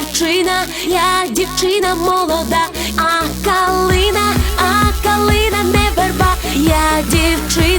дівчина, я дівчина молода, а калина, а калина не верба, я дівчина,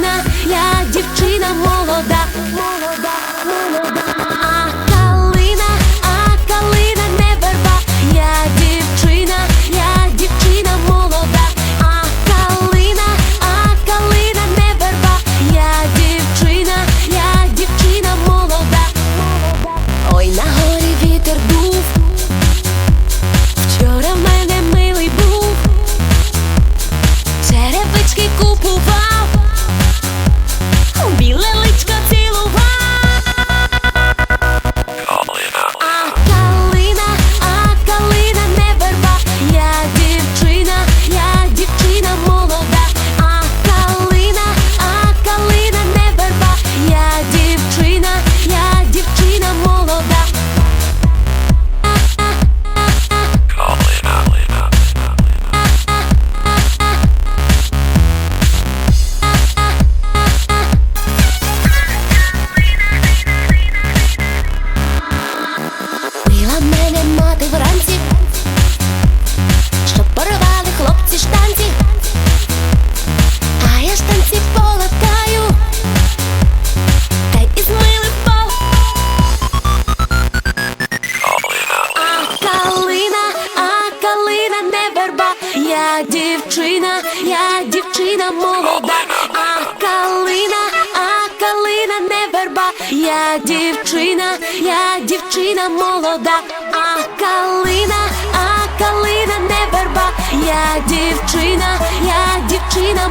калина, а калина не верба, я дівчина, я дівчина молода, а калина, а калина не верба, я дівчина, я дівчина молода, а калина, а калина не верба, я дівчина, я дівчина.